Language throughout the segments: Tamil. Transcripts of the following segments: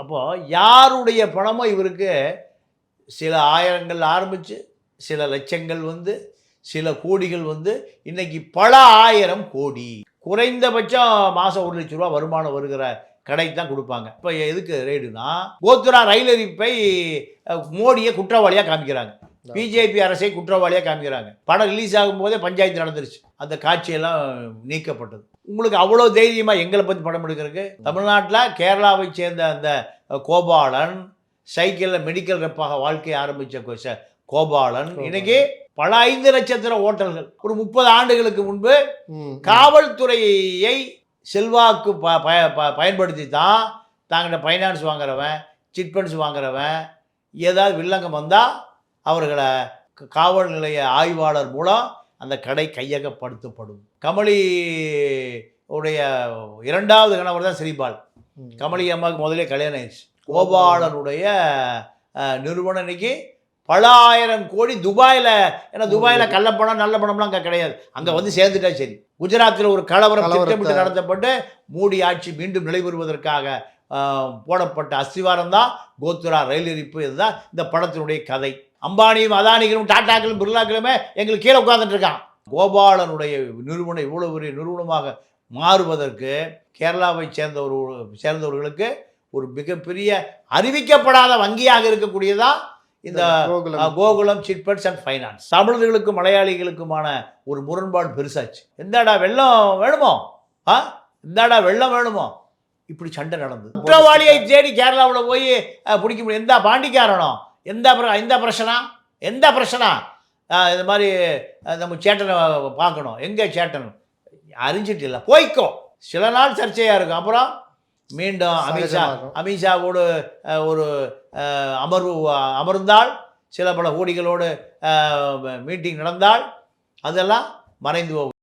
அப்போது யாருடைய பணமோ இவருக்கு சில ஆயிரங்கள் ஆரம்பித்து சில லட்சங்கள் வந்து சில கோடிகள் வந்து இன்னைக்கு பல ஆயிரம் கோடி. குறைந்தபட்சம் மாதம் ஒரு லட்ச ரூபா வருமானம் வருகிற கடைக்கு தான் கொடுப்பாங்க. இப்போ எதுக்கு ரேடுனா கோத்ரா ரயில் அறிவிப்பை மோடியை குற்றவாளியாக காமிக்கிறாங்க. பிஜேபி அரசை குற்றவாளியாக காமிக்கிறாங்க. படம் ரிலீஸ் ஆகும்போதே பஞ்சாயத்து நடந்துருச்சு. அந்த காட்சியெல்லாம் நீக்கப்பட்டது. உங்களுக்கு அவ்வளோ தைரியமாக எங்களை பற்றி படம் எடுக்கிறதுக்கு? தமிழ்நாட்டில் கேரளாவை சேர்ந்த அந்த கோபாலன் சைக்கிளில் மெடிக்கல் ரெப்பாக வாழ்க்கையை ஆரம்பித்த கோபாலன். இன்னைக்கு பல ஐந்து நட்சத்திர ஓட்டல்கள். ஒரு முப்பது ஆண்டுகளுக்கு முன்பு காவல்துறையை செல்வாக்கு ப ப- ப- பயன்படுத்தி தான் தாங்கிட்ட ஃபைனான்ஸ் வாங்குறவன் சிட் ஃபண்ட்ஸ் வாங்குறவன் ஏதாவது வில்லங்கம் வந்தால் அவர்களை காவல் நிலைய ஆய்வாளர் மூலம் அந்த கடை கையகப்படுத்தப்படும். கமலி உடைய இரண்டாவது கணவர் தான் சிரிபால். கமலி அம்மாவுக்கு முதலே கல்யாணம் ஆயிடுச்சு. கோபாலனுடைய நிறுவனம் இன்னைக்கு பல ஆயிரம் கோடி துபாயில் ஏன்னா துபாயில் கள்ள பணம் நல்ல பணம்லாம் அங்கே கிடையாது. அங்கே வந்து சேர்ந்துட்டா சரி. குஜராத்தில் ஒரு கலவரம் திட்டமிட்டு நடத்தப்பட்டு மூடி ஆட்சி மீண்டும் நிலைபெறுவதற்காக போடப்பட்ட அஸ்திவாரம் தான் கோத்ரா ரயில் எரிப்பு. இதுதான் இந்த படத்தினுடைய கதை. அம்பானியும் அதானிகளும் டாட்டாக்களும் பிர்லாக்களுமே எங்களுக்கு கீழே உட்கார்ந்துட்டு இருக்கான். கோபாலனுடைய நிறுவனம் இவ்வளவு பெரிய நிறுவனமாக மாறுவதற்கு கேரளாவை சேர்ந்தவர் சேர்ந்தவர்களுக்கு ஒரு மிகப்பெரிய அறிவிக்கப்படாத வங்கியாக இருக்கக்கூடியதா இந்த கோகுலம். Chit funds and finance. தமிழர்களுக்கும் மலையாளிகளுக்குமான ஒரு முரண்பாடு பெருசாச்சு. எந்தாடா வெள்ளம் வேணுமோ? ஆ? இந்தாடா வெள்ளம் வேணுமோ? இப்படி சண்டை நடந்தது. குற்றவாளியை தேடி கேரளாவில் போய் பிடிக்க முடியும் எந்த பாண்டிக்காரனோ எந்த எந்த பிரச்சனை? எந்த பிரச்சனை? இது மாதிரி நம்ம சேட்டனை பார்க்கணும். எங்கே சேட்டன்? அறிஞ்சிட்டு இல்லை போய்க்கோ. சில நாள் சர்ச்சையாக இருக்கும். அப்புறம் மீண்டும் அமித்ஷா. அமித்ஷாவோடு ஒரு அமர்வு அமர்ந்தால் சில பல கோடிகளோடு மீட்டிங் நடந்தால் அதெல்லாம் மறைந்து போகும்.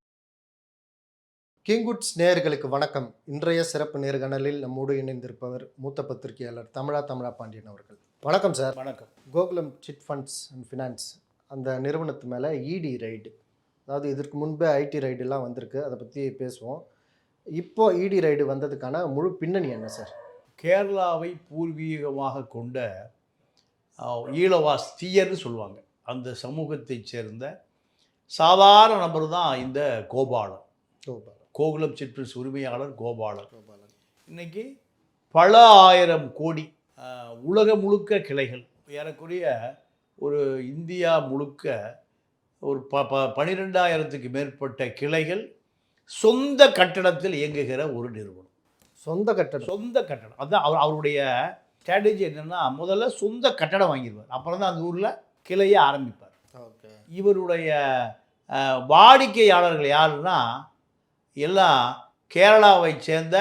கிங்குட்ஸ் நேயர்களுக்கு வணக்கம். இன்றைய சிறப்பு நேர்காணலில் நம்மோடு இணைந்திருப்பவர் மூத்த பத்திரிகையாளர் தமிழா தமிழா பாண்டியன் அவர்கள். வணக்கம் சார். வணக்கம். Gokulam chit funds and finance அந்த நிறுவனத்து மேலே இடி ரைடு. அதாவது இதற்கு முன்பே ஐடி ரைடுலாம் வந்திருக்கு. அதை பற்றி பேசுவோம். இப்போ இடி ரைடு வந்ததுக்கான முழு பின்னணி என்ன சார்? கேரளாவை பூர்வீகமாக கொண்ட ஈழவாஸ் தீயர்னு சொல்லுவாங்க. அந்த சமூகத்தைச் சேர்ந்த சாதாரண நபர் தான் இந்த கோபாலன். கோபாலன். கோகுலம் சிட்பிள்ஸ் உரிமையாளர் கோபாலன். கோபாலன். இன்னைக்கு பல ஆயிரம் கோடி உலகம் முழுக்க கிளைகள். ஏறக்குறைய ஒரு இந்தியா முழுக்க ஒரு ப ப பனிரெண்டாயிரத்துக்கு மேற்பட்ட கிளைகள் சொந்த கட்டடத்தில் இயங்குகிற ஒரு நிறுவனம். சொந்த கட்டடம். சொந்த கட்டடம். அதான் அவர் அவருடைய ஸ்ட்ராட்டஜி என்னென்னா முதல்ல சொந்த கட்டடம் வாங்கிடுவார். அப்புறம் தான் அந்த ஊரில் கிளையை ஆரம்பிப்பார். ஓகே. இவருடைய வாடிக்கையாளர்கள் யாருன்னா எல்லாம் கேரளாவை சேர்ந்த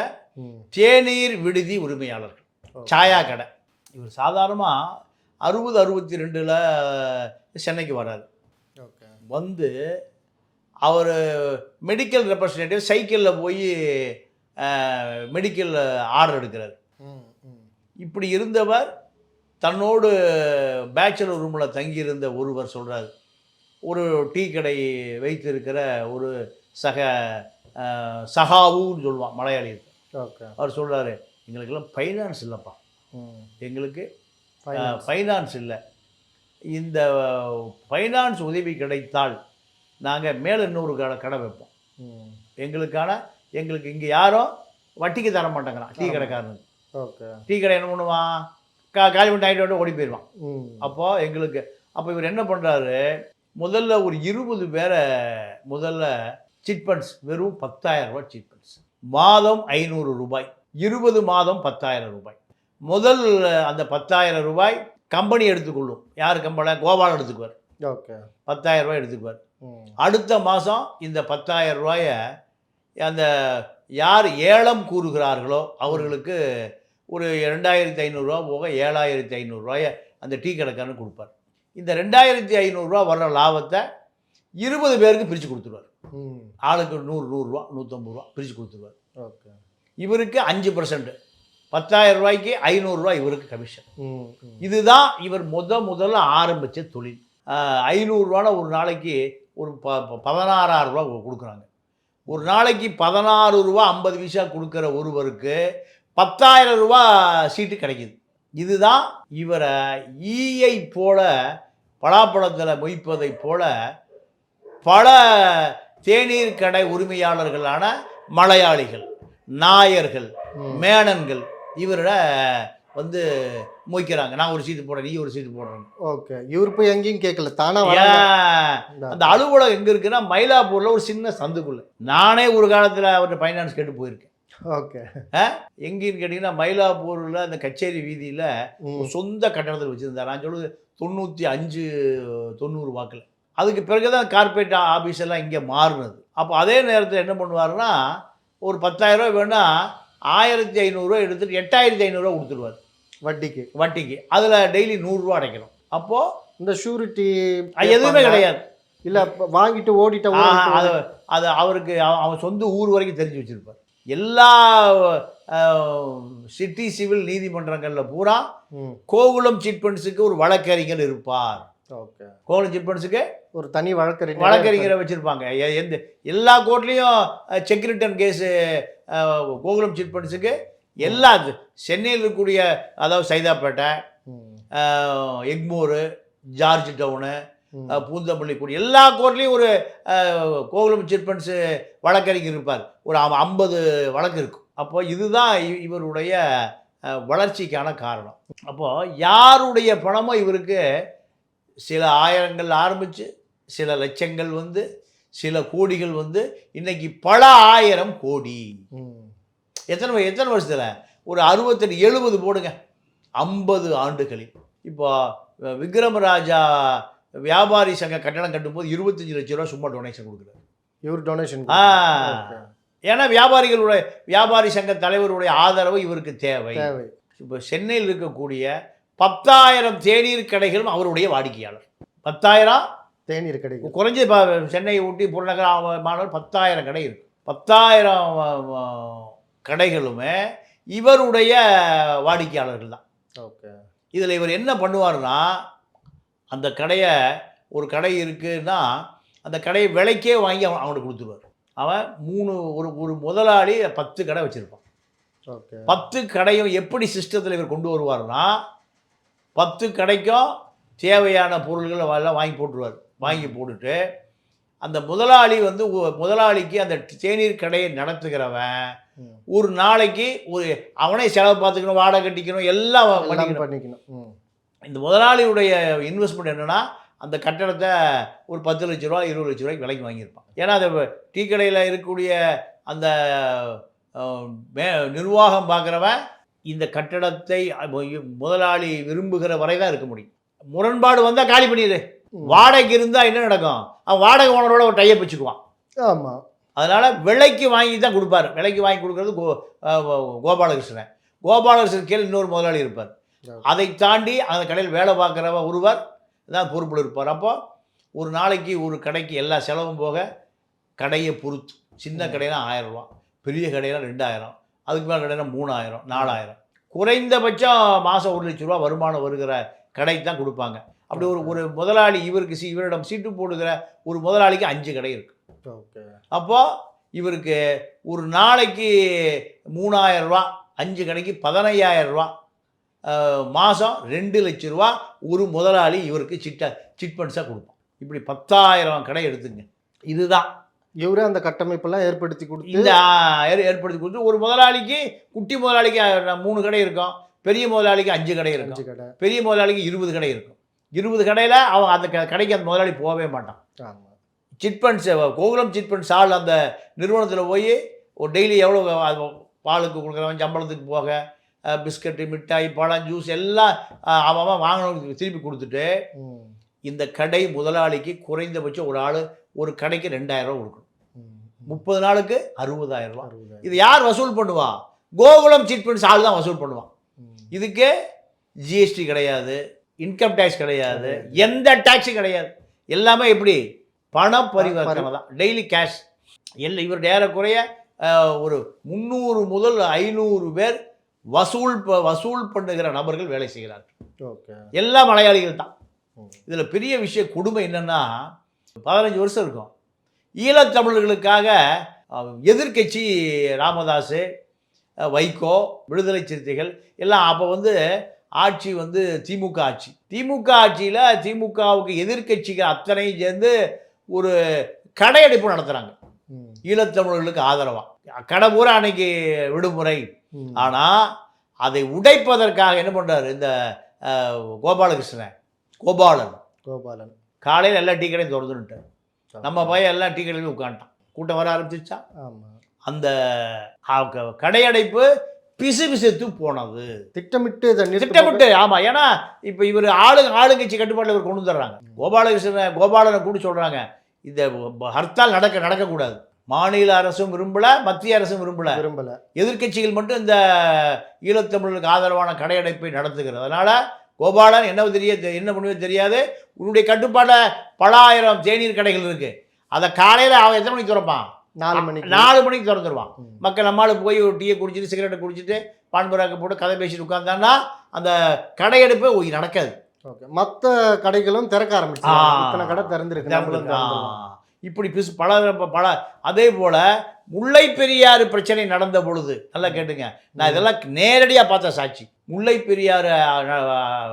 தேநீர் விடுதி உரிமையாளர்கள். சாயா கடை இவர் சாதாரணமாக அறுபது அறுபத்தி ரெண்டில் சென்னைக்கு வராரு வந்து அவர் மெடிக்கல் ரெப்ரசன்டேட்டிவ் சைக்கிளில் போய் மெடிக்கல் ஆர்டர் எடுக்கிறார். இப்படி இருந்தவர் தன்னோடு பேச்சுலர் ரூமில் தங்கியிருந்த ஒருவர் சொல்கிறார் ஒரு டீ கடை வைத்திருக்கிற ஒரு சக சகாவுன்னு சொல்லுவான் மலையாளி ஓகே. அவர் சொல்கிறாரு எங்களுக்கெல்லாம் ஃபைனான்ஸ் இல்லைப்பா. எங்களுக்கு. ஃபைனான்ஸ் இல்லை. இந்த ஃபைனான்ஸ் உதவி கிடைத்தால் நாங்கள் மேலே இன்னொரு கடை கடை வைப்போம். எங்களுக்கான எங்களுக்கு இங்கே யாரும் வட்டிக்கு தர மாட்டேங்கிறான் டீ கடைக்காரனுக்கு ஓகே. டீ கடை என்ன பண்ணுவான்? கா காலி பண்ணி ஆகிட்டு ஓடி போயிடுவான். அப்போது எங்களுக்கு அப்போ இவர் என்ன பண்ணுறாரு முதல்ல ஒரு இருபது பேரை முதல்ல சிட் ஃபண்ட்ஸ் வெறும் பத்தாயிரம் ரூபாய் சிட் ஃபண்ட்ஸ் மாதம் ஐநூறு ரூபாய். இருபது மாதம் பத்தாயிரம் ரூபாய். முதல் அந்த பத்தாயிரம் ரூபாய் கம்பெனி எடுத்துக்கொள்ளும். யார் கம்பெனி? கோபால் எடுத்துக்குவார். ஓகே. பத்தாயிரம் ரூபாய் எடுத்துக்குவார். அடுத்த மாதம் இந்த பத்தாயிரம் ரூபாயை அந்த யார் ஏலம் கூறுகிறார்களோ அவர்களுக்கு ஒரு ரெண்டாயிரத்தி ஐநூறுரூவா போக ஏழாயிரத்தி ஐநூறுரூவாயை அந்த டீ கடைக்காரன் கொடுப்பார். இந்த ரெண்டாயிரத்தி ஐநூறுரூவா வர்ற லாபத்தை இருபது பேருக்கு பிரித்து கொடுத்துருவார். ஆளுக்கு நூறு நூறுரூவா நூற்றம்பது ரூபா பிரித்து கொடுத்துருவார். ஓகே. இவருக்கு அஞ்சு பர்சன்ட் பத்தாயிரம் ரூபாய்க்கு ஐநூறுரூவா இவருக்கு கமிஷன் இதுதான் இவர் முத முதல்ல ஆரம்பித்த தொழில். ஐநூறுரூவான ஒரு நாளைக்கு ஒரு ப ப- பதினாறாயிரம் ரூபா கொடுக்குறாங்க. ஒரு நாளைக்கு பதினாறு ரூபா ஐம்பது பைசா கொடுக்குற ஒருவருக்கு பத்தாயிரம் ரூபா சீட்டு கிடைக்குது. இதுதான் இவரை ஈயை போல பலாப்பழத்தில் மொய்ப்பதைப் போல பல தேநீர் கடை உரிமையாளர்களான மலையாளிகள். நாயர்கள். மேனன்கள் இவரோட வந்து மொய்க்கிறாங்க நான் ஒரு சீட்டு போடுறேன் நீ ஒரு சீட்டு போடுறேன் ஓகே. இவர் போய் எங்கேயும் கேட்கல. தானா அந்த அலுவலகம் எங்க இருக்குன்னா மயிலாப்பூர்ல ஒரு சின்ன சந்துக்குள்ள. நானே ஒரு காலத்துல அவர்கிட்ட ஃபைனான்ஸ் கேட்டு போயிருக்கேன். ஓகே. எங்கேன்னு கேட்டிங்கன்னா மயிலாப்பூர்ல அந்த கச்சேரி வீதியில சொந்த கட்டடத்தில் வச்சிருந்தார். நான் சொல்லுது தொண்ணூற்றி அஞ்சு தொண்ணூறு வாக்கில். அதுக்கு பிறகு தான் கார்பரேட் ஆஃபீஸ் எல்லாம் இங்கே மாறுனது. அப்போ அதே நேரத்தில் என்ன பண்ணுவாருன்னா ஒரு பத்தாயிரம் ரூபாய் வேணா ஆயிரத்தி ஐநூறுரூவா எடுத்துட்டு எட்டாயிரத்தி ஐநூறுரூவா கொடுத்துருவார் வட்டிக்கு. வட்டிக்கு. அதில் டெய்லி நூறுரூவா அடைக்கணும். அப்போது இந்த ஷூரிட்டி எதுவுமே கிடையாது. இல்ல வாங்கிட்டு ஓடிட்ட அது அது அவருக்கு அவ- அவன் சொந்த ஊர் வரைக்கும் தெரிஞ்சு வச்சிருப்பார். எல்லா சிட்டி சிவில் நீதிமன்றங்களில் பூரா கோகுலம் சிட் ஃபண்ட்ஸுக்கு ஒரு வழக்கறிஞர் இருப்பார். ஓகே. கோகுலம் சிட் ஃபண்ட்ஸுக்கு ஒரு தனி வழக்கறிஞர் வழக்கறிஞரை வச்சுருப்பாங்க. எந்த எல்லா கோர்ட்லேயும் cheque return case Gokulam chit ஃபண்ட்ஸுக்கு எல்லா சென்னையில் இருக்கக்கூடிய அதாவது சைதாப்பேட்டை எக்மோரு ஜார்ஜ் டவுனு பூந்தமல்லி கூடி எல்லா கோர்ட்லேயும் ஒரு கோகுலம் ஃபண்ட்ஸு வழக்கறிஞர் இருப்பார். ஒரு ஐம்பது வழக்கு இருக்கும். அப்போ இதுதான் இவருடைய வளர்ச்சிக்கான காரணம். அப்போது யாருடைய பணமோ இவருக்கு சில ஆயிரங்கள் ஆரம்பித்து சில லட்சங்கள் வந்து சில கோடிகள் வந்து இன்னைக்கு பல ஆயிரம் கோடி. எத்தனை எத்தனை வருஷத்தில்? ஒரு அறுபத்தெட்டு எழுபது போடுங்க. ஐம்பது ஆண்டுகளில். இப்போ விக்ரமராஜா வியாபாரி சங்க கட்டணம் கட்டும்போது இருபத்தஞ்சு லட்ச ரூபா சும்மா டொனேஷன் கொடுக்குறாரு. இவர் டொனேஷன் ஆ. ஏன்னா வியாபாரிகளுடைய வியாபாரி சங்க தலைவருடைய ஆதரவு இவருக்கு தேவை. இப்போ சென்னையில் இருக்கக்கூடிய பத்தாயிரம் தேநீர் கடைகளும் அவருடைய வாடிக்கையாளர். பத்தாயிரம் தேநீர் கிடைக்கும். குறைஞ்சது இப்போ சென்னை ஊட்டி புறநகர மாநகர் பத்தாயிரம் கடை இருக்கு. பத்தாயிரம் கடைகளுமே இவருடைய வாடிக்கையாளர்கள் தான். ஓகே. இதில் இவர் என்ன பண்ணுவார்னா அந்த கடையை ஒரு கடை இருக்குன்னா அந்த கடையை விலைக்கே வாங்கி அவன் அவனுக்கு கொடுத்துருவார். அவன் மூணு ஒரு ஒரு முதலாளி பத்து கடை வச்சுருப்பான். ஓகே. பத்து கடையும் எப்படி சிஸ்டத்தில் இவர் கொண்டு வருவார்னா பத்து கடைக்கும் தேவையான பொருள்களை எல்லாம் வாங்கி போட்டுருவார். வாங்கி போட்டுட்டு அந்த முதலாளி வந்து முதலாளிக்கு அந்த தேநீர் கடையை நடத்துகிறவன். ஒரு நாளைக்கு ஒரு அவனே செலவு பார்த்துக்கணும் வாடகை கட்டிக்கணும் எல்லாம் பண்ணிக்கணும். இந்த முதலாளியுடைய இன்வெஸ்ட்மெண்ட் என்னன்னா அந்த கட்டடத்தை ஒரு பத்து லட்ச ரூபா இருபது லட்ச ரூபாய்க்கு விலைக்கு வாங்கியிருப்பான் ஏன்னா அந்த டீ கடையில் இருக்கக்கூடிய அந்த மே- நிர்வாகம் பார்க்குறவன் இந்த கட்டடத்தை முதலாளி விரும்புகிற வரை தான் இருக்க முடியும் முரண்பாடு வந்தால் காலி பண்ணிடு. வாடகைக்கு இருந்தால் என்ன நடக்கும்? அவன் வாடகை ஓனரோட ஒரு டைப் வச்சுக்குவான். ஆமா. அதனால் விலைக்கு வாங்கி தான் கொடுப்பாரு. விலைக்கு வாங்கி கொடுக்கறது கோ கோபாலகிருஷ்ணன். கோபாலகிருஷ்ணன் கீழே இன்னொரு முதலாளி இருப்பார். அதை தாண்டி அந்த கடையில் வேலை பார்க்குறவ ஒருவர் தான் பொறுப்பில் இருப்பார். அப்போ ஒரு நாளைக்கு ஒரு கடைக்கு எல்லா செலவும் போக கடையை பொறுத்து. சின்ன கடைனா ஆயிரம் ரூபா பெரிய கடைனா ரெண்டாயிரம் அதுக்கு மேலே கடைனா மூணாயிரம் நாலாயிரம். குறைந்தபட்சம் மாதம் ஒரு லட்ச ரூபா வருமானம் வருகிற கடை தான் கொடுப்பாங்க. அப்படி ஒரு ஒரு முதலாளி இவருக்கு சி இவரிடம் சீட்டு போடுகிற ஒரு முதலாளிக்கு அஞ்சு கடை இருக்கு. ஓகே. அப்போது இவருக்கு ஒரு நாளைக்கு மூணாயிரம் ரூபா அஞ்சு கடைக்கு பதினையாயிரம் ரூபா மாதம் ரெண்டு லட்ச ரூபா ஒரு முதலாளி இவருக்கு சிட்ட சிட் ஃபண்ட்ஸாக கொடுப்பான். இப்படி பத்தாயிரம் கடை எடுத்துங்க. இதுதான். இவரே அந்த கட்டமைப்பெல்லாம் ஏற்படுத்தி கொடுத்து ஏற்படுத்தி கொடுத்து ஒரு முதலாளிக்கு குட்டி முதலாளிக்கு மூணு கடை இருக்கும் பெரிய முதலாளிக்கு அஞ்சு கடை இருக்கும். பெரிய முதலாளிக்கு இருபது கடை இருக்கும். இருபது கடையில் அவன் அந்த க- கடைக்கு அந்த முதலாளி போகவே மாட்டான் chit funds Gokulam chit funds ஆள் அந்த நிறுவனத்தில் போய் ஒரு டெய்லி எவ்வளோ பாலுக்கு கொடுக்குறவன் சம்பளத்துக்கு போக பிஸ்கட்டு மிட்டாய் பழம் ஜூஸ் எல்லாம் அவன் வாங்கினவனுக்கு திருப்பி கொடுத்துட்டு. இந்த கடை முதலாளிக்கு குறைந்தபட்சம் ஒரு ஆள் ஒரு கடைக்கு ரெண்டாயிரம் கொடுக்கணும். முப்பது நாளுக்கு அறுபதாயிரம் ரூபா. இது யார் வசூல் பண்ணுவா கோகுலம் சிட் ஃபண்ட்ஸ் ஆள் தான் வசூல் பண்ணுவான். இதுக்கு ஜிஎஸ்டி கிடையாது இன்கம் டேக்ஸ் கிடையாது. எந்த டேக்ஸும் கிடையாது. எல்லாமே எப்படி? பண பரிவர்த்தனை தான். டெய்லி கேஷ் எல்லாம் இவர் ஏறக்குறைய ஒரு முந்நூறு முதல் ஐநூறு பேர் வசூல் வசூல் பண்ணுகிற நபர்கள் வேலை செய்கிறார்கள் ஓகே. எல்லா மலையாளிகள் தான். இதில் பெரிய விஷயம் கொடுமை என்னன்னா பதினஞ்சு வருஷம் இருக்கும். ஈழத்தமிழர்களுக்காக அஹ், எதிர்க்கட்சி ராமதாஸ் வைகோ விடுதலை சிறுத்தைகள் எல்லாம் அப்போ வந்து ஆட்சி வந்து திமுக ஆட்சி. திமுக ஆட்சியில் திமுகவுக்கு எதிர்க்கட்சிகள் அத்தனையும் சேர்ந்து ஒரு கடையடைப்பு நடத்துகிறாங்க. ஈழத்தமிழர்களுக்கு ஆதரவாக கடை பூரா அன்னைக்கு விடுமுறை. ஆனால் அதை உடைப்பதற்காக என்ன பண்ணுறாரு இந்த கோபாலகிருஷ்ணன். கோபாலன். கோபாலன். காலையில் எல்லா டீ கடையும் திறந்துட்டார் நம்ம பையன் எல்லாம் டீ கடையிலும் உட்காந்துட்டான் கூட்டம் வர ஆரம்பிச்சிச்சா ஆமா. அந்த கடையடைப்பு பிசு பிசுத்து போனது. திட்டமிட்டு இதை திட்டமிட்டு ஆமா. ஏன்னா இப்போ இவர் ஆளு ஆளுங்கட்சி கட்டுப்பாட்டில் இவர் கொண்டு வந்துடுறாங்க. கோபாலகிருஷ்ணன் கோபாலனை கூட சொல்றாங்க. இந்த ஹர்த்தால் நடக்க நடக்கக்கூடாது. மாநில அரசும் விரும்பல மத்திய அரசும் விரும்பல. விரும்பல. எதிர்க்கட்சிகள் மட்டும் இந்த ஈழத்தமிழர்களுக்கு ஆதரவான கடையடைப்பை நடத்துகிறது. அதனால கோபாலன் என்ன தெரிய என்ன பண்ணுவே தெரியாது. உன்னுடைய கட்டுப்பாட்டில் பல ஆயிரம் தேநீர் கடைகள் இருக்கு. அதை காலையில் அவன் எத்தனை மணிக்கு திறப்பான்? நாலு மணிக்கு. நாலு மணிக்கு திறந்துருவான். மக்கள் நம்மளுக்கு போய் ஒரு டீயை குடிச்சிட்டு சிகரெட்டை குடிச்சிட்டு பான்பராக்க போட்டு கதை பேசிட்டு உட்காந்தான்னா அந்த கடையெடுப்பு ஒய் நடக்காது. ஓகே. மற்ற கடைகளும் திறக்க ஆரம்பிச்சாங்க ஆ. இத்தனை கடை திறந்திருக்கு. இப்படி பிசு பல பல அதே போல முல்லை பெரியாறு பிரச்சனை நடந்த பொழுது நல்லா கேட்டுங்க. நான் இதெல்லாம் நேரடியாக பார்த்த சாட்சி. முல்லை பெரியாறு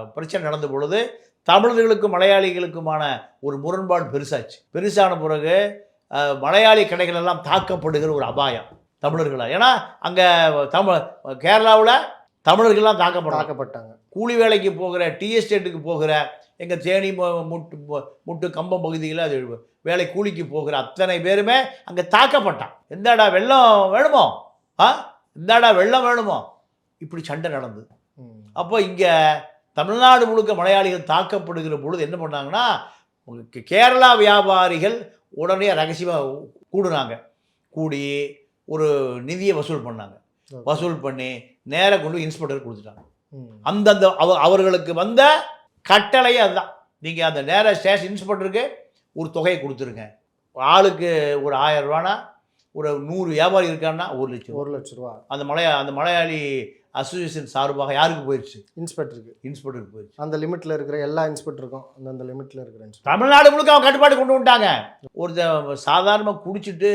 பிரச்சனை நடந்த பொழுது தமிழர்களுக்கும் மலையாளிகளுக்குமான ஒரு முரண்பாடு பெருசாச்சு. பெருசான பிறகு மலையாளி கடைகள் எல்லாம் தாக்கப்படுகிற ஒரு அபாயம் தமிழர்களால். ஏன்னா அங்கே தமிழ் கேரளாவில் தமிழர்கள்லாம் தாக்கப்படுறாங்க தாக்கப்பட்டாங்க. கூலி வேலைக்கு போகிற டீ எஸ்டேட்டுக்கு போகிற எங்கள் தேனி முட்டு முட்டு கம்பம் பகுதியில் அது வேலை கூலிக்கு போகிற அத்தனை பேருமே அங்கே தாக்கப்பட்டான். எந்தாடா வெள்ளம் வேணுமோ? ஆ? இந்தாடா வெள்ளம் வேணுமோ? இப்படி சண்டை நடந்தது. அப்போ இங்கே தமிழ்நாடு முழுக்க மலையாளிகள் தாக்கப்படுகிற பொழுது என்ன பண்ணாங்கன்னா கேரளா வியாபாரிகள் உடனே ரகசியமாக கூடுனாங்க கூடி ஒரு நிதியை வசூல் பண்ணாங்க. வசூல் பண்ணி நேராக கொண்டு இன்ஸ்பெக்டர் கொடுத்துட்டாங்க. அந்தந்த அவ அவர்களுக்கு வந்த கட்டளையே அதுதான் நீங்கள் அந்த நேர ஸ்டேஷன் இன்ஸ்பெக்டருக்கு ஒரு தொகையை கொடுத்துருங்க ஆளுக்கு ஒரு ஆயிரம் ரூபானா ஒரு நூறு வியாபாரி இருக்கான்னா ஒரு லட்சம். ஒரு லட்ச ரூபா அந்த மலையா அந்த மலையாளி அசோசியேஷன் சார்பாக யாருக்கு போயிடுச்சு? இன்ஸ்பெக்டருக்கு. இன்ஸ்பெக்டருக்கு போயிடுச்சு. அந்த லிமிட்ல இருக்கிற எல்லா இன்ஸ்பெக்டருக்கும் அந்தந்த லிமிட்ல இருக்கிற தமிழ்நாடு முழுக்க அவன் கட்டுப்பாடு கொண்டு வந்துட்டாங்க. ஒருத்தன் சாதாரணமாக குடிச்சிட்டு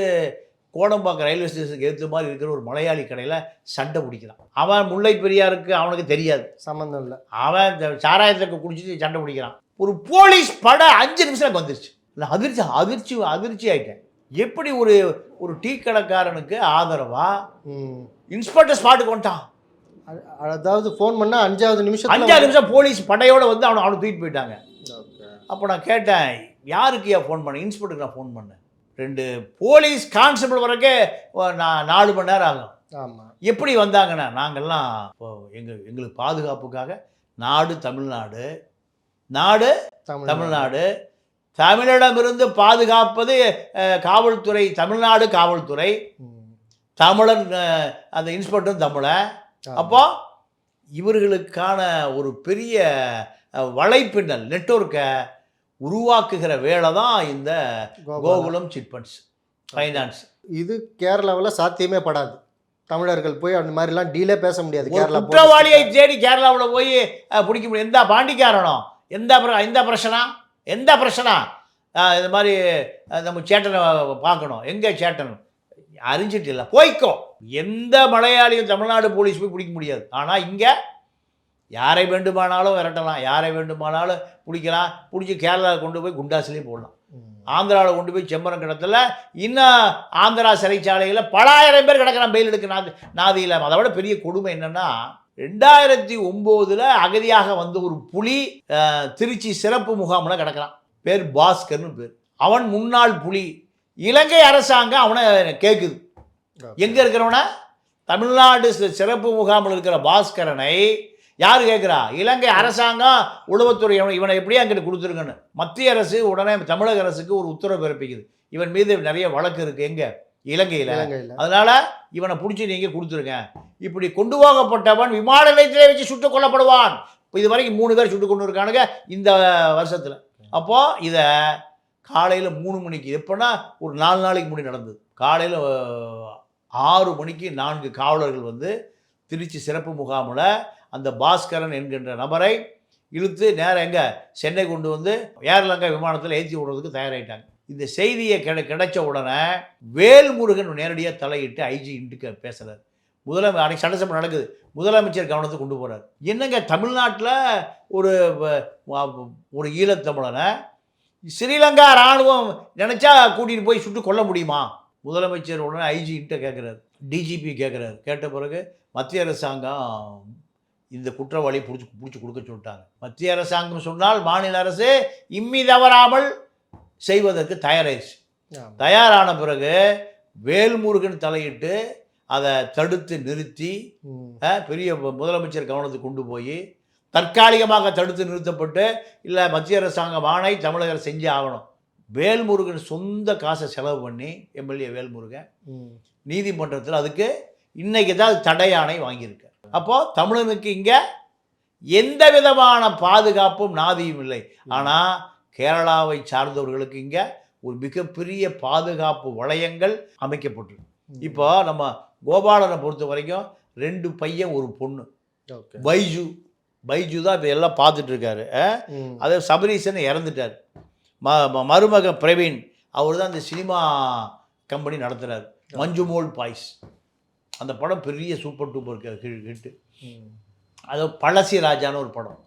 கோடம்பாக்கம் ரயில்வே ஸ்டேஷனுக்கு ஏற்ற மாதிரி இருக்கிற ஒரு மலையாளி கடையில் சண்டை பிடிக்கிறான். அவன் முல்லை பெரியாருக்கு அவனுக்கு தெரியாது. சம்மந்தம் இல்லை. அவன் இந்த சாராயத்தை குடிச்சிட்டு சண்டை பிடிக்கிறான். ஒரு போலீஸ் பட அஞ்சு நிமிஷம் வந்துருச்சு. நான் அதிர்ச்சி அதிர்ச்சி அதிர்ச்சி ஆயிட்டேன். எப்படி ஒரு ஒரு டீ கடைக்காரனுக்கு ஆதரவா ம். இன்ஸ்பெக்டர் ஸ்பாட்டுக்கு வந்துட்டான். அதாவது ஃபோன் பண்ணா அஞ்சாவது நிமிஷத்துல அஞ்சாறு நிமிஷம் போலீஸ் படையோட வந்து அவனை அவனை தூக்கிட்டு போயிட்டாங்க. அப்போ நான் கேட்டேன் யாருக்கு ஏன் ஃபோன் பண்ணேன் இன்ஸ்பெக்டருக்கு நான் ஃபோன் பண்ணேன். ரெண்டு போலீஸ் கான்ஸ்டபிள் வரக்கே நான் நாலு மணி நேரம் ஆகும். ஆமா. எப்படி வந்தாங்கன்னா நாங்கள்லாம் இப்போ எங்கள் எங்களுக்கு பாதுகாப்புக்காக நாடு தமிழ்நாடு நாடு தமிழ்நாடு. தமிழிடமிருந்து பாதுகாப்பது காவல்துறை தமிழ்நாடு காவல்துறை. தமிழன் அந்த இன்ஸ்பெக்டரும் தமிழன். ஆமா. அப்போ இவர்களுக்கான ஒரு பெரிய வலைப்பின்னல் நெட்வொர்க்கை உருவாக்குகிற வேலை தான் இந்த கோகுலம். Chit funds finance. இது கேரளாவில் சாத்தியமே படாது. தமிழர்கள் போய் அந்த மாதிரிலாம் டீலே பேச முடியாது கேரளா குற்றவாளியை தேடி கேரளாவில் போய் பிடிக்க முடியும் எந்த பாண்டிக்காரனோ? எந்த எந்த பிரச்சனா? எந்த பிரச்சனா? இது மாதிரி நம்ம சேட்டனை பார்க்கணும். எங்கே சேட்டன்? அறிஞ்சிட்டு இல்லை. போய்க்கோ. எந்த மலையாளியும் தமிழ்நாடு போலீஸ் போய் பிடிக்க முடியாது. ஆனால் இங்கே யாரை வேண்டுமானாலும் விரட்டலாம். யாரை வேண்டுமானாலும் பிடிக்கலாம். பிடிச்சி கேரளாவில் கொண்டு போய் குண்டாசிலையும் போடலாம். ஆந்திராவில் கொண்டு போய் செம்பரங்கிடத்தில் இன்னும் ஆந்திரா சிறைச்சாலையில் பலாயிரம் பேர் கிடக்கிறான் பெயில் எடுக்க நாதி நாதியில் அதை விட பெரிய கொடுமை என்னென்னா ரெண்டாயிரத்தி ஒம்போதில் அகதியாக வந்த ஒரு புலி திருச்சி சிறப்பு முகாமில் கிடக்கிறான். பேர் பாஸ்கர்னு பேர். அவன் முன்னாள் புலி. இலங்கை அரசாங்கம் அவனை கேட்குது எங்கே இருக்கிறவன? தமிழ்நாடு சிறப்பு முகாமில் இருக்கிற பாஸ்கரனை யார் கேட்குறா இலங்கை அரசாங்கம் உளவுத்துறை இவனை எப்படியே அங்கிட்டு கொடுத்துருங்கன்னு. மத்திய அரசு உடனே தமிழக அரசுக்கு ஒரு உத்தரவு பிறப்பிக்குது. இவன் மீது நிறைய வழக்கு இருக்குது எங்கே? இலங்கையில். அதனால இவனை பிடிச்சி நீங்கள் கொடுத்துருங்க. இப்படி கொண்டு போகப்பட்டவன் விமான நிலையத்திலே வச்சு சுட்டுக் கொல்லப்படுவான். இப்போ இது வரைக்கும் மூணு பேர் சுட்டு கொண்டு இருக்கானுங்க இந்த வருஷத்தில். அப்போது இதை காலையில் மூணு மணிக்கு எப்போன்னா ஒரு நாலு நாளைக்கு முன்னாடி நடந்தது. காலையில் ஆறு மணிக்கு நான்கு காவலர்கள் வந்து திருச்சி சிறப்பு முகாமில் அந்த பாஸ்கரன் என்கின்ற நபரை இழுத்து நேராக எங்கே? சென்னை கொண்டு வந்து ஏர்லங்கா விமானத்தில் ஏற்றி விடுறதுக்கு தயாராகிட்டாங்க இந்த செய்தியை கிடை கிடைச்ச உடனே வேல்முருகன் நேரடியாக தலையிட்டு ஐஜி இன்ட்டுக்கு பேசுகிறார் முதலமை அன்னைக்கு சட்டசபை நடக்குது. முதலமைச்சர் கவனத்துக்கு கொண்டு போகிறார் என்னங்க தமிழ்நாட்டில் ஒரு ஒரு ஈழத்தமிழனை ஸ்ரீலங்கா இராணுவம் நினச்சா கூட்டிகிட்டு போய் சுட்டு கொல்ல முடியுமா? முதலமைச்சர் உடனே ஐஜிகிட்ட கேட்குறாரு டிஜிபி கேட்குறாரு கேட்ட பிறகு மத்திய அரசாங்கம் இந்த குற்றவாளி பிடிச்சி பிடிச்சி கொடுக்க சொல்லிட்டாங்க. மத்திய அரசாங்கம் சொன்னால் மாநில அரசு இம்மி தவறாமல் செய்வதற்கு தயாராகிடுச்சு ஆமா. தயாரான பிறகு வேல்முருகன் தலையிட்டு அதை தடுத்து நிறுத்தி பெரிய முதலமைச்சர் கவனத்துக்கு கொண்டு போய் தற்காலிகமாக தடுத்து நிறுத்தப்பட்டு இல்லை மத்திய அரசாங்கம் ஆணை தமிழக செஞ்சே ஆகணும். வேல்முருகன் சொந்த காசை செலவு பண்ணி எம்எல்ஏ வேல்முருகன். நீதிமன்றத்தில் அதுக்கு இன்னைக்கு தான் அது தடையாணை வாங்கியிருக்கு. அப்போது தமிழனுக்கு இங்கே எந்த விதமான பாதுகாப்பும் நாதியும் இல்லை. ஆனால் கேரளாவை சார்ந்தவர்களுக்கு இங்கே ஒரு மிகப்பெரிய பாதுகாப்பு வளையங்கள் அமைக்கப்பட்டிருக்கு. இப்போ நம்ம கோபாலனை பொறுத்த வரைக்கும் ரெண்டு பையன் ஒரு பொண்ணு. பைஜு பைஜு தான் இப்போ எல்லாம் பார்த்துட்டு இருக்காரு அஹ்? ம். அது சபரீசன் இறந்துட்டார். ம ம- மருமகன் பிரவீன் அவர் தான் இந்த சினிமா கம்பெனி நடத்துகிறார் மஞ்சுமோல் பாய்ஸ். அந்த படம் பெரிய சூப்பர் டூப்பர் ஹிட்டு. அது பழசி ராஜான்னு ஒரு படம்.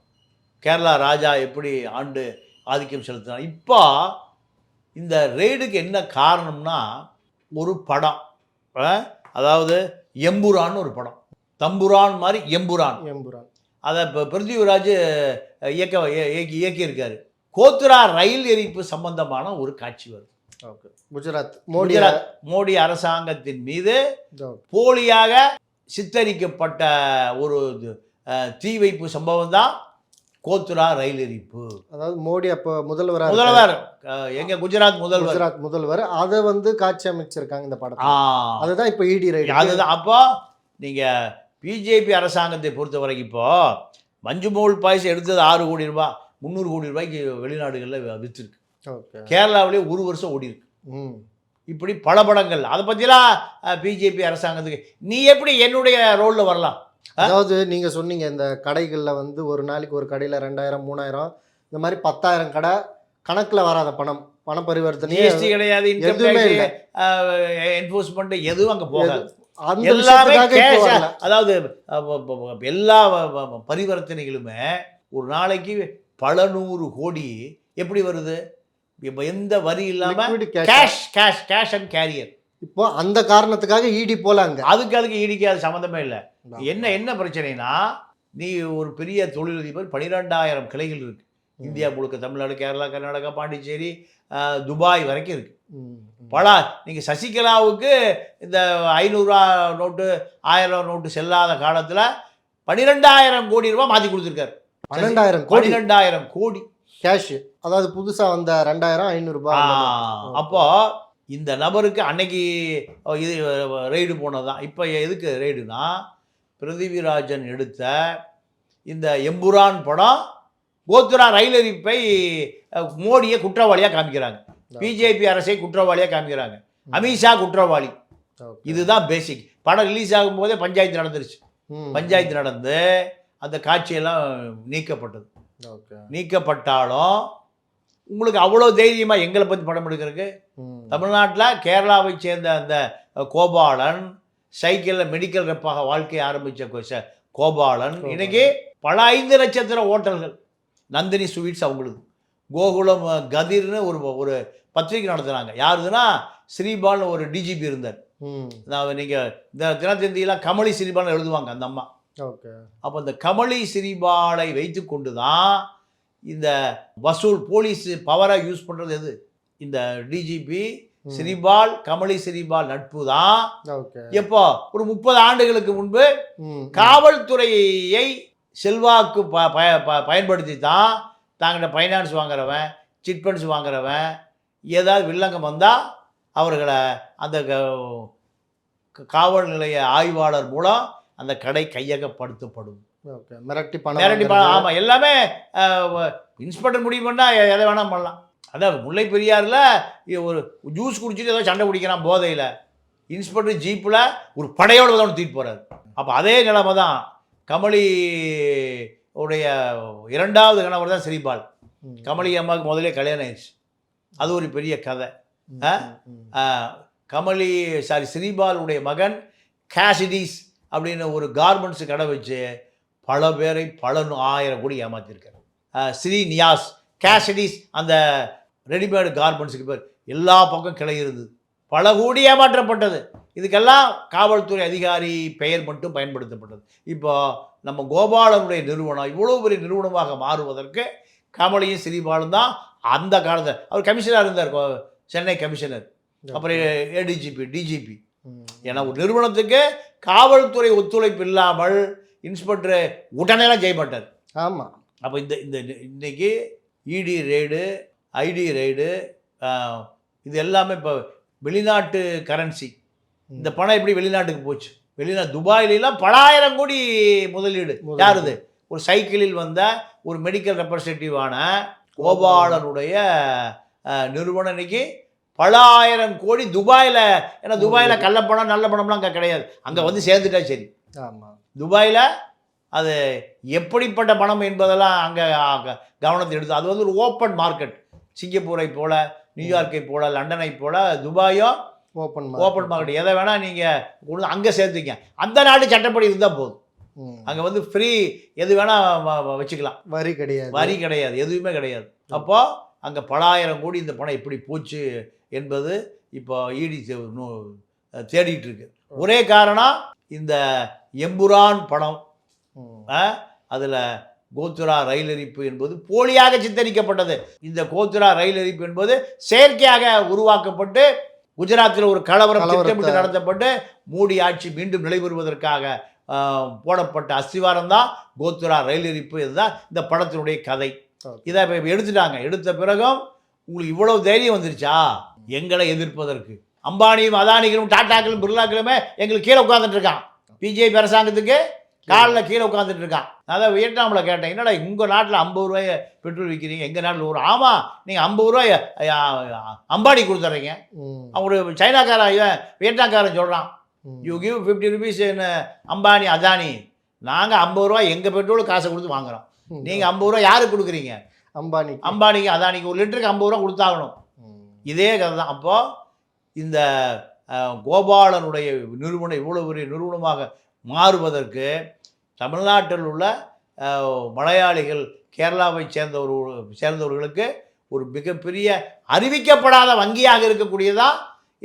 கேரளா ராஜா எப்படி ஆண்டு ஆதிக்கம் செலுத்தினார். இப்போ இந்த ரெய்டுக்கு என்ன காரணம்னா ஒரு படம். அதாவது எம்புரான்னு ஒரு படம். தம்புரான் மாதிரி எம்புரான். எம்புரான். அதை இப்போ பிருத்திவிராஜ் இயக்க இய- இயக்கி இயக்கியிருக்காரு. கோத்ரா ரயில் எரிப்பு சம்பந்தமான ஒரு காட்சி வருது. ஓகே. குஜராத் மோடி மோடி அரசாங்கத்தின் மீது. போலியாக சித்தரிக்கப்பட்ட ஒரு தீ வைப்பு சம்பவம் தான் கோத்ரா ரயில் எரிப்பு. அதாவது மோடி அப்போ முதல்வரா முதல்வர் எங்க குஜராத் முதல்வர். குஜராத் முதல்வர். அதை வந்து காட்சி அமைச்சிருக்காங்க இந்த படத்தை அதுதான் இப்போ இடி ரைடு அதுதான். அப்போ நீங்க பிஜேபி அரசாங்கத்தை பொறுத்த வரைக்கும் இப்போ மஞ்சுமோல் பாயசம் எடுத்தது ஆறு கோடி ரூபாய் முந்நூறு கோடி ரூபாய்க்கு வெளிநாடுகளில் விற்றுருக்கு ஓகே. கேரளாவிலே ஒரு வருஷம் ஓடி இருக்கு ம். இப்படி பல படங்கள். அதை பற்றிலாம் பிஜேபி அரசாங்கத்துக்கு நீ எப்படி என்னுடைய ரோலில் வரலாம்? அதாவது நீங்க சொன்னீங்க இந்த கடைகள்ல வந்து ஒரு நாளைக்கு ஒரு கடையில ரெண்டாயிரம் மூணாயிரம் இந்த மாதிரி பத்தாயிரம் கடை கணக்குல வராத பணம் பண பரிவர்த்தனை கிடையாது எதுவுமே. என்ஃபோர்ஸ்மெண்ட் எதுவும் அங்கே போகாது. எல்லாமே. அதாவது எல்லா பரிவர்த்தனைகளுமே ஒரு நாளைக்கு பல நூறு கோடி எப்படி வருது? இப்போ எந்த வரி இல்லாம Liquid cash. Cash cash cash and carrier இப்போ அந்த காரணத்துக்காக இடி போலாங்க. அதுக்கு அதுக்கு இடிக்காது சம்மந்தமே இல்லை. என்ன என்ன பிரச்சனைனா நீ ஒரு பெரிய தொழிலதிபர் பனிரெண்டாயிரம் கிளைகள் இருக்கு. இந்தியா முழுக்க தமிழ்நாடு கேரளா கர்நாடகா பாண்டிச்சேரி துபாய் வரைக்கும் இருக்கு. ம், ம். பல நீங்கள் சசிகலாவுக்கு இந்த ஐநூறுரூவா நோட்டு ஆயிரம் நோட்டு செல்லாத காலத்தில் பன்னிரெண்டாயிரம் கோடி ரூபாய் மாற்றி கொடுத்துருக்காரு. பன்னெண்டாயிரம் கோடி? பன்னிரெண்டாயிரம் கோடி. கேஷ் அதாவது புதுசா வந்த ரெண்டாயிரம் ஐநூறு ஆ, ரூபாய் அப்போ இந்த நபருக்கு அன்னைக்கு இது ரெய்டு போனது தான் இப்போ எதுக்கு ரெய்டுனா பிருத்திவிராஜன் எடுத்த இந்த எம்புரான் படம் கோத்ரா ரயில் அஹ், மோடியை குற்றவாளியாக காமிக்கிறாங்க. பிஜேபி அரசை குற்றவாளியாக காமிக்கிறாங்க. அமித்ஷா குற்றவாளி. இதுதான் பேசிக் படம் ரிலீஸ் ஆகும்போதே பஞ்சாயத்து நடந்துருச்சு. பஞ்சாயத்து நடந்து அந்த காட்சியெல்லாம் நீக்கப்பட்டது. நீக்கப்பட்டாலும் உங்களுக்கு அவ்வளோ தைரியமாக எங்களை பற்றி படம் எடுக்கிறதுக்கு. தமிழ்நாட்டில் கேரளாவை சேர்ந்த அந்த கோபாலன் சைக்கிளில் மெடிக்கல் ரெப்பாக வாழ்க்கையை ஆரம்பித்த கோபாலன். இன்னைக்கு பல ஐந்து நட்சத்திர ஹோட்டல்கள் நந்தினி ஸ்வீட்ஸ் அவங்களுக்கு கோகுலம் கதிர்னு ஒரு ஒரு பத்திரிக்கை நடத்துனாங்க. யாருதுன்னா ஸ்ரீபால்னு ஒரு டிஜிபி இருந்தார். நான் நீங்கள் இந்த தினத்தந்தியெல்லாம் கமலி சிறிபால்னு எழுதுவாங்க அந்த அம்மா. ஓகே. அப்போ இந்த கமலி சிறிபாலை வைத்துக்கொண்டு தான் இந்த வசூல் போலீஸ் பவரை யூஸ் பண்ணுறது எது? இந்த டிஜிபி ம். சிறிபால் கமலி சிறிபால் நட்பு தான் எப்போ? ஒரு முப்பது ஆண்டுகளுக்கு முன்பு காவல்துறையை செல்வாக்கு ப ப- ப- பயன்படுத்தி தான் தாங்கிட்ட ஃபைனான்ஸ் வாங்குறவன் சிட் ஃபண்ட்ஸ் வாங்குறவன் ஏதாவது வில்லங்கம் வந்தால் அவர்களை அந்த காவல் நிலைய ஆய்வாளர் மூலம் அந்த கடை கையகப்படுத்தப்படும். ஓகே. மிரட்டி பணம் நேரடி வாங்குறது. ஆமாம் எல்லாமே இன்ஸ்பெக்டர் முடிவு பண்ணால் எதை வேணால் பண்ணலாம். அதான் முல்லை பெரியாறில் ஒரு ஜூஸ் குடிச்சிட்டு ஏதோ சண்டை குடிக்கிறான் போதையில். இன்ஸ்பெக்டர் ஜீப்பில் ஒரு படையோடு தான் தூக்கிட்டு போகிறாரு அப்போ அதே நிலைமை தான் கமலி உடைய இரண்டாவது கணவர் தான் ஸ்ரீபால் ம், கமலி அம்மாவுக்கு முதலே கல்யாணம் ஆயிடுச்சு. அது ஒரு பெரிய கதை. கமலி சாரி ஸ்ரீபாலுடைய மகன் கேசிடிஸ் அப்படின்னு ஒரு கார்மெண்ட்ஸ் கடை வச்சு பல பேரை பல ஆயிரம் கோடி ஏமாத்திருக்காரு. ஸ்ரீ நியாஸ் கேஷடிஸ் அந்த ரெடிமேடு கார்மெண்ட்ஸுக்கு பேர். எல்லா பக்கம் கிளை இருந்தது பல கோடி ஏமாற்றப்பட்டது. இதுக்கெல்லாம் காவல்துறை அதிகாரி பெயர் மட்டும் பயன்படுத்தப்பட்டது. இப்போ நம்ம கோபாலனுடைய நிறுவனம் இவ்வளோ பெரிய நிறுவனமாக மாறுவதற்கு கமலையும் ஸ்ரீபாலும் தான் அந்த காலத்தில் அவர் கமிஷனராக இருந்தார் கோ- சென்னை கமிஷனர். அப்புறம் ஏடிஜிபி டிஜிபி. ஏன்னா ஒரு நிறுவனத்துக்கு காவல்துறை ஒத்துழைப்பு இல்லாமல் இன்ஸ்பெக்டர் உடனேலாம் செய்ய மாட்டார் ஆமா. அப்போ இந்த இந்த இன்னைக்கு இடி ரெய்டு ஐடி ரெய்டு இது எல்லாமே இப்போ வெளிநாட்டு கரன்சி. இந்த பணம் எப்படி வெளிநாட்டுக்கு போச்சு? வெளிநாட்டு துபாயிலாம் பலாயிரம் கோடி முதலீடு. யாருது? ஒரு சைக்கிளில் வந்த ஒரு மெடிக்கல் ரெப்ரசன்டேட்டிவான கோபாலனுடைய நிறுவனம் இன்னைக்கு பல ஆயிரம் கோடி துபாயில். ஏன்னா துபாயில் கள்ள பணம் நல்ல பணம்லாம் அங்கே கிடையாது. அங்கே வந்து சேர்ந்துட்டா சரி. ஆமா. துபாயில் அது எப்படிப்பட்ட பணம் என்பதெல்லாம் அங்கே கவனத்தை எடுத்து அது வந்து ஒரு ஓப்பன் மார்க்கெட் சிங்கப்பூரை போல நியூயார்க்கை போல லண்டனை போல துபாயும் ஓப்பன் ஓப்பன் மார்க்கெட் எதை வேணால் நீங்கள் அங்கே சேர்த்துங்க. அந்த நாடு சட்டப்படி இருந்தால் போதும். அங்கே வந்து ஃப்ரீ எது வேணால் வச்சுக்கலாம். வரி கிடையாது. வரி கிடையாது. எதுவுமே கிடையாது. அப்போ அங்கே பலாயிரம் கோடி இந்த பணம் எப்படி போச்சு என்பது இப்போ இடி தேடிட்டு இருக்கு. ஒரே காரணம் இந்த எம்புரான் பணம். அதில் கோத்துரா ரயில் எரிப்பு என்பது போலியாக சித்தரிக்கப்பட்டது. இந்த கோத்துரா ரயில் எரிப்பு என்பது செயற்கையாக உருவாக்கப்பட்டு குஜராத்தில் ஒரு கலவரம் திட்டமிட்டு நடத்தப்பட்டு மூடி ஆட்சி மீண்டும் நிலைபெறுவதற்காக போடப்பட்ட அஸ்திவாரம் தான் கோத்துரா ரயில் எரிப்பு இதுதான் இந்த படத்தினுடைய கதை. இதை இப்போ எடுத்துட்டாங்க. எடுத்த பிறகும் உங்களுக்கு இவ்வளவு தைரியம் வந்துருச்சா? எங்களை எதிர்ப்பதற்கு. அம்பானியும் அதானிகளும் டாட்டாக்களும் பிர்லாக்களுமே எங்களுக்கு கீழே உட்காந்துட்டு இருக்கான். பிஜேபி அரசாங்கத்துக்கு காலில் கீழே உட்காந்துட்டு இருக்கான் அதான் வியட்நாமில் கேட்டேன் என்னடா உங்கள் நாட்டில் ஐம்பது ரூபாய பெட்ரோல் விற்கிறீங்க எங்கள் நாட்டில் ஒரு ஆமாம் நீங்கள் ஐம்பது ரூபாய் அம்பானி கொடுத்துட்றீங்க. அவரு சைனாக்காரன் இவன் வியட்நாம்காரன் சொல்கிறான். You give fifty rupees Ambani Adani. நாங்கள் ஐம்பது ரூபா எங்கள் பெட்ரோல் காசை கொடுத்து வாங்குறோம். ம். நீங்கள் ஐம்பது ரூபா யாருக்கு கொடுக்குறீங்க? அம்பானி அம்பானிக்கு அதானிக்கு ஒரு லிட்டருக்கு ஐம்பது ரூபா கொடுத்தாகணும். இதே கதை தான். அப்போ இந்த கோபாலனுடைய நிறுவனம் இவ்வளோ பெரிய நிறுவனமாக மாறுவதற்கு தமிழ்நாட்டில் உள்ள மலையாளிகள் கேரளாவை சேர்ந்தவர் சேர்ந்தவர்களுக்கு ஒரு மிகப்பெரிய அறிவிக்கப்படாத வங்கியாக இருக்கக்கூடியதான்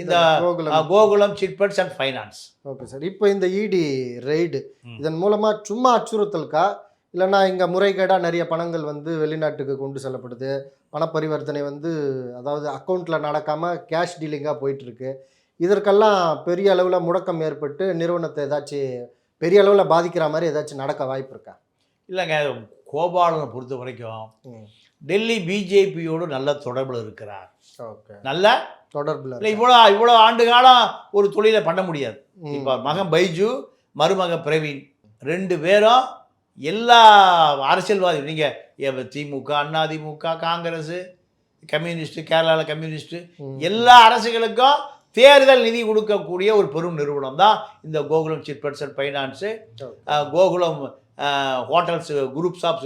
இந்த Gokulam. Gokulam chit funds and finance. Okay sir. இப்போ இந்த இடி ரெய்டு. இதன் மூலமா சும்மா அச்சுறுத்தலுக்கா? இல்லைன்னா இங்க முறைகேடாக நிறைய பணங்கள் வந்து வெளிநாட்டுக்கு கொண்டு செல்லப்படுது. பண பரிவர்த்தனை வந்து அதாவது அக்கௌண்ட்ல நடக்காம கேஷ் டீலிங்காக போயிட்டு இருக்கு. இதற்கெல்லாம் பெரிய அளவில் முடக்கம் ஏற்பட்டு நிறுவனத்தை ஏதாச்சும் பெரிய அளவில் பாதிக்கிற மாதிரி ஏதாச்சும் நடக்க வாய்ப்பு இருக்கா? இல்லைங்க கோபாலனை பொறுத்த வரைக்கும். டெல்லி பிஜேபியோடு நல்ல தொடர்பில் இருக்கிறார். ஓகே. நல்ல? தொடர்பில் இல்லை இவ்வளோ இவ்வளோ ஆண்டு காலம் ஒரு தொழிலை பண்ண முடியாது. இப்போ மகன் பைஜு மருமகன் பிரவீன் ரெண்டு பேரும் எல்லா அரசியல்வாதி நீங்கள் திமுக அதிமுக காங்கிரஸ் கம்யூனிஸ்ட் கேரளாவில் கம்யூனிஸ்ட் எல்லா அரசுகளுக்கும் தேர்தல் நிதி கொடுக்கக்கூடிய ஒரு பெரும் நிறுவனம் தான் இந்த Gokulam chit funds and finance Gokulam hotels groups of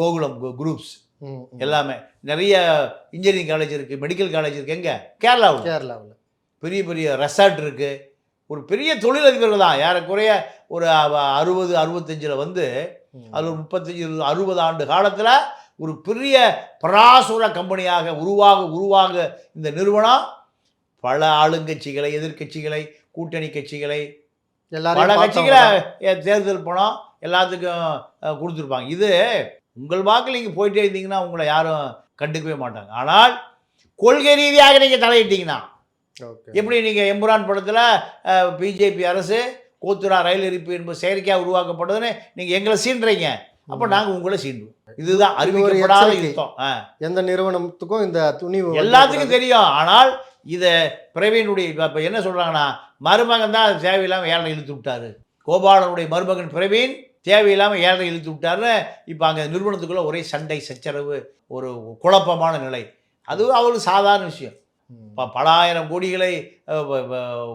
Gokulam groups எல்லாமே. நிறைய இன்ஜினியரிங் காலேஜ் இருக்குது மெடிக்கல் காலேஜ் இருக்குது எங்கே? கேரளாவில். கேரளாவில். பெரிய பெரிய ரெசார்ட் இருக்குது ஒரு பெரிய தொழிலதிபர்கள் தான். ஏறக்குறைய ஒரு அறுபது அறுபத்தஞ்சில் வந்து அது ஒரு முப்பத்தஞ்சு அறுபது ஆண்டு காலத்தில் ஒரு பெரிய பராசுர கம்பெனியாக உருவாக உருவாக இந்த நிறுவனம் பல ஆளுங்கட்சிகளை எதிர்க்கட்சிகளை கூட்டணி கட்சிகளை பல கட்சிகளை தேர்தல் பணம் எல்லாத்துக்கும் கொடுத்துருப்பாங்க. இது உங்கள் வாக்கில் நீங்கள் போயிட்டே இருந்தீங்கன்னா உங்களை யாரும் கண்டுக்கவே மாட்டாங்க. ஆனால் கொள்கை ரீதியாக நீங்கள் தலையிட்டீங்கன்னா எப்படி நீங்கள் எம்புரான் படத்தில் பிஜேபி அரசு கோத்துரா ரயில் எரிப்பு என்பது செயற்கையாக உருவாக்கப்பட்டதுன்னு நீங்கள் எங்களை சீண்டுறீங்க. அப்போ நாங்கள் உங்களை சீண்டுவோம். இதுதான் அறிவிக்கப்படாத எச்சரிக்கை. யுத்தம். எந்த நிறுவனத்துக்கும் இந்த துணிவு எல்லாத்துக்கும் தெரியும். ஆனால் இதை பிரவீனுடைய இப்போ என்ன சொல்கிறாங்கன்னா மருமகன் தான் அது தேவையில்லாமல் ஏழரை இழுத்து விட்டாரு. கோபாலனுடைய மருமகன் பிரவீன் தேவையில்லாமல் ஏழரை இழுத்து விட்டாருன்னு இப்போ அங்கே நிறுவனத்துக்குள்ள ஒரே சண்டை சச்சரவு ஒரு குழப்பமான நிலை. அது அவருக்கு சாதாரண விஷயம். இப்போ பல ஆயிரம் கோடிகளை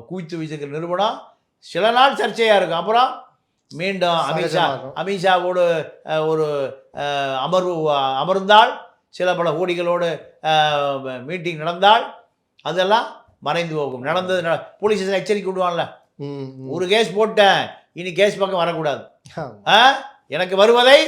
குவித்து வச்சிருக்கிற நிறுவனம். சில நாள் சர்ச்சையாக இருக்கும். அப்புறம் மீண்டும் அமித்ஷா. அமித்ஷாவோடு ஒரு அமர்வு அமர்ந்தால் சில பல கோடிகளோடு மீட்டிங் நடந்தால் அதெல்லாம் மறைந்து போகும். நடந்தது நட- போலீஸ் எச்சரிக்கை விடுவான்ல. ஒரு கேஸ் போட்டேன். இனி கேஸ் பக்கம் வரக்கூடாது. எனக்கு வருவதை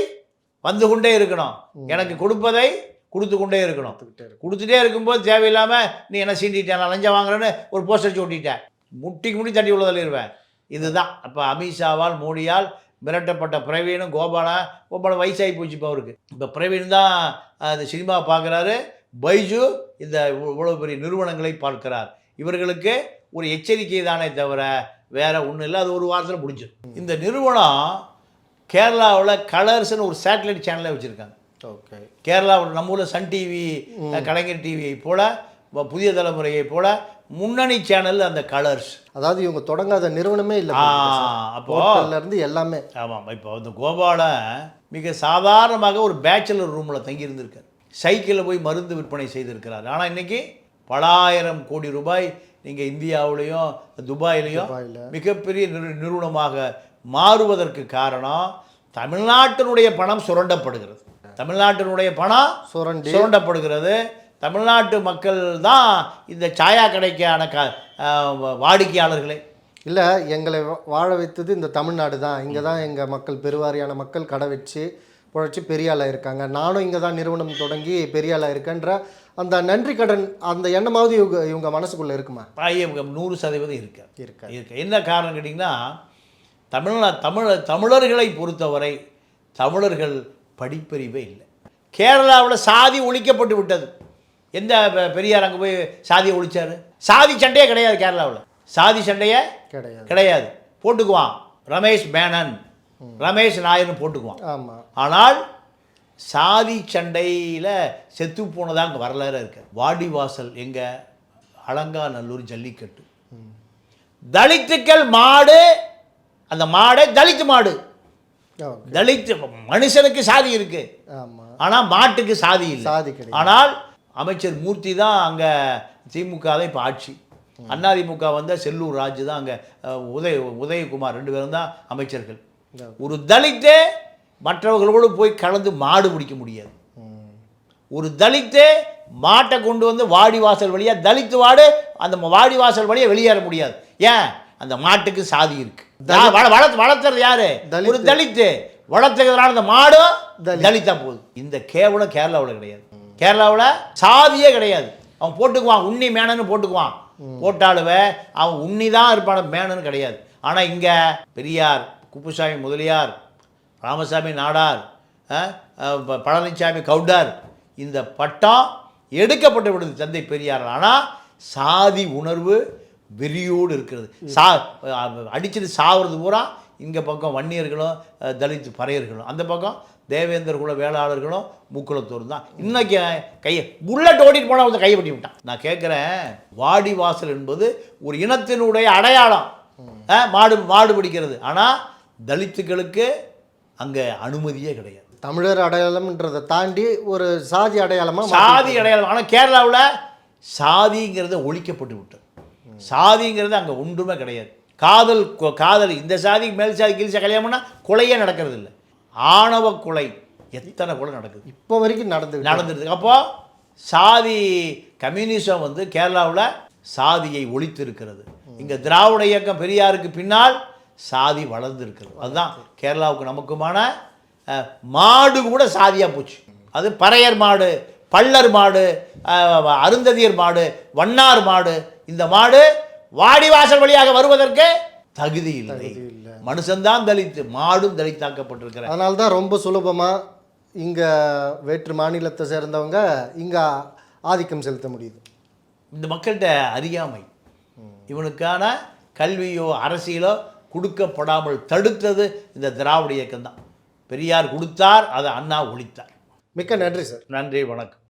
வந்து கொண்டே இருக்கணும். எனக்கு கொடுப்பதை கொடுத்து கொண்டே இருக்கணும். கொடுத்துட்டே இருக்கும்போது தேவையில்லாமல் நீ என்ன சீண்டிட்டேன் நான் லஞ்சம் வாங்குறேன்னு ஒரு போஸ்டர் வச்சு ஒட்டிட்டேன். முட்டிக்கு முட்டி தட்டி உள்ள தள்ளிடுவேன் இதுதான். அப்போ அமித்ஷாவால் மோடியால் மிரட்டப்பட்ட பிரவீனும் கோபாலா கோபாலன் வயசாகி போச்சு இப்போ அவருக்கு. இப்போ பிரவீன் தான் அஹ், இந்த சினிமா பார்க்குறாரு. பைஜு இந்த இவ்வ- இவ்வளவு பெரிய நிறுவனங்களை பார்க்கிறார். இவர்களுக்கு ஒரு எச்சரிக்கை தானே தவிர வேற ஒன்றும் இல்லை. அது ஒரு வாரத்தில் முடிஞ்சிடும் இந்த நிறுவனம் கேரளாவில் கலர்ஸ்னு ஒரு சேட்டலைட் சேனலை வச்சுருக்காங்க. ஓகே. கேரளாவில் நம்ம ஊரில் சன் டிவி கலைஞர் டிவியை போல புதிய தலைமுறையை போல முன்னணி சேனல் அந்த கலர்ஸ். அதாவது இவங்க தொடங்காத நிறுவனமே இல்லை. அப்போ ஹோட்டல்ல இருந்து எல்லாமே. ஆமாம். இப்போ இந்த கோபாலன் மிக சாதாரணமாக ஒரு பேச்சுலர் ரூமில் தங்கி இருந்திருக்கார் சைக்கிளில் போய் மருந்து விற்பனை செய்திருக்கிறார். ஆனால் இன்னைக்கு பலாயிரம் கோடி ரூபாய் நீங்கள் இந்தியாவிலையும் துபாயிலையும் துபாயில. மிகப்பெரிய நிறு நிறுவனமாக மாறுவதற்கு காரணம் தமிழ்நாட்டினுடைய பணம் சுரண்டப்படுகிறது. தமிழ்நாட்டினுடைய பணம் சுரண்டி. சுரண்டப்படுகிறது. தமிழ்நாட்டு மக்கள் தான் இந்த சாயா கடைக்கான க வாடிக்கையாளர்களே. இல்லை எங்களை வாழ வைத்தது இந்த தமிழ்நாடு தான். இங்கே தான் எங்கள் மக்கள் பெருவாரியான மக்கள் கடை வச்சு புழைச்சி பெரிய ஆளாக இருக்காங்க. நானும் இங்கே தான் நிறுவனம் தொடங்கி பெரிய ஆளாக இருக்கேன்ற அந்த நன்றி கடன் அந்த எண்ணமாவது இவங்க இவங்க மனசுக்குள்ளே இருக்குமா? ஐயம் நூறு சதவீதம் இருக்கு. இருக்கா? இருக்கு. என்ன காரணம் கேட்டிங்கன்னா தமிழ்நா தமிழ தமிழர்களை பொறுத்தவரை தமிழர்கள் படிப்பறிவே இல்லை. கேரளாவில் சாதி ஒழிக்கப்பட்டு விட்டது. எந்த பெரியார் அங்கே போய் சாதியை ஒழிச்சாரு? சாதி சண்டையே கிடையாது கேரளாவில். சாதி சண்டையே கிடையாது. கிடையாது. போட்டுக்குவான். ரமேஷ் மேனன். ரமேஷ் நாயர்னு போட்டுக்குவான். ஆமாம் ஆனால் சாதி சண்டையில் செத்து போனதா அங்கே வரலாறு இருக்கு. வாடிவாசல் எங்க? அலங்காநல்லூர் ஜல்லிக்கட்டு. தலித்துக்கள் மாடு அந்த மாடே தலித்து மாடு. தலித்து மனுஷனுக்கு சாதி இருக்கு. ஆனால் மாட்டுக்கு சாதி இல்லை. சாதி ஆனால் அமைச்சர் மூர்த்தி தான் அங்கே திமுக தான் இப்போ ஆட்சி. அதிமுக வந்த செல்லூர் ராஜு தான் அங்கே உதய உதயகுமார் ரெண்டு பேரும் தான் அமைச்சர்கள். ஒரு தலித்தே மற்றவர்களோடு போய் கலந்து மாடு பிடிக்க முடியாது. ஒரு தலித்து மாட்டை கொண்டு வந்து வாடி வாசல் வழியாக தலித்து வாடு அந்த வாடி வாசல் வழியாக வெளியேற முடியாது. ஏன்? அந்த மாட்டுக்கு சாதி இருக்கு. வளர்த்து வளர்த்துறது யாரு. ஒரு தலித்து. வளர்த்துக்கிறதுனால அந்த மாடும் தலித். தலித்தா போகுது. இந்த கேவலம் கேரளாவில் கிடையாது. கேரளாவில் சாதியே கிடையாது. அவன் போட்டுக்குவான் உண்ணி மேனன்னு போட்டுக்குவான். போட்டாலுவே அவன் உண்ணி தான் இருப்பான மேனன்னு கிடையாது. ஆனால் இங்கே பெரியார் குப்புசாமி முதலியார் ராமசாமி நாடார் பழனிசாமி கவுண்டர் இந்த பட்டம் எடுக்கப்பட்டு விடுது தந்தை பெரியார். ஆனால் சாதி உணர்வு வெறியோடு இருக்கிறது. சா அடிச்சது சாவுறது பூரா இங்கே பக்கம் வன்னியர்களும் தலித் பறையர்களும். அந்த பக்கம் தேவேந்தர் குல வேளாளர்களும் முக்குளத்தூர் தான். இன்னைக்கு கையை புல்லட் ஓடிட்டு போனால் வந்து கையை வெட்டி விட்டான். நான் கேட்குறேன் வாடி வாசல் என்பது ஒரு இனத்தினுடைய அடையாளம். மாடு மாடு பிடிக்கிறது. ஆனால் தலித்துக்களுக்கு அங்கே அனுமதியே கிடையாது. தமிழர் அடையாளம்ன்றதை தாண்டி ஒரு சாதி அடையாளமாக சாதி அடையாளம். ஆனால் கேரளாவில் சாதிங்கிறத ஒழிக்கப்பட்டு விட்டது. சாதிங்கிறது அங்கே ஒன்றுமே கிடையாது. காதல் காதல் இந்த சாதி மேல் சாதி கீழ் சாதி கல்யாணம் பண்ணால் கொலையே நடக்கிறது இல்லை ஆணவ கொலை எத்தனை கொலை நடக்குது? இப்போ வரைக்கும் நடந்து நடந்துருக்கு அப்போ சாதி கம்யூனிசம் வந்து கேரளாவில் சாதியை ஒழித்து இருக்கிறது இங்கே திராவிட இயக்கம் பெரியாருக்கு பின்னால் சாதி வளர்ந்து இருக்கிறது அதுதான் கேரளாவுக்கு நமக்குமான மாடு கூட சாதியாக போச்சு. அது பறையர் மாடு பள்ளர் மாடு அருந்ததியர் மாடு வண்ணார் மாடு இந்த மாடு வாடிவாசல் வழியாக வருவதற்கு தகுதி இல்லை. இல்லை. மனுஷன்தான் தலித்து மாடும் தலித்தாக்கப்பட்டிருக்கிற அதனால தான் ரொம்ப சுலபமாக இங்கே வேற்று மாநிலத்தை சேர்ந்தவங்க இங்கே ஆதிக்கம் செலுத்த முடியுது. இந்த மக்கள்கிட்ட அறியாமை. இவனுக்கான கல்வியோ அரசியலோ கொடுக்கப்படாமல் தடுத்தது இந்த திராவிட இயக்கம் தான் பெரியார் கொடுத்தார் அதை அண்ணா ஒழித்தார். மிக்க நன்றி சார். நன்றி வணக்கம்.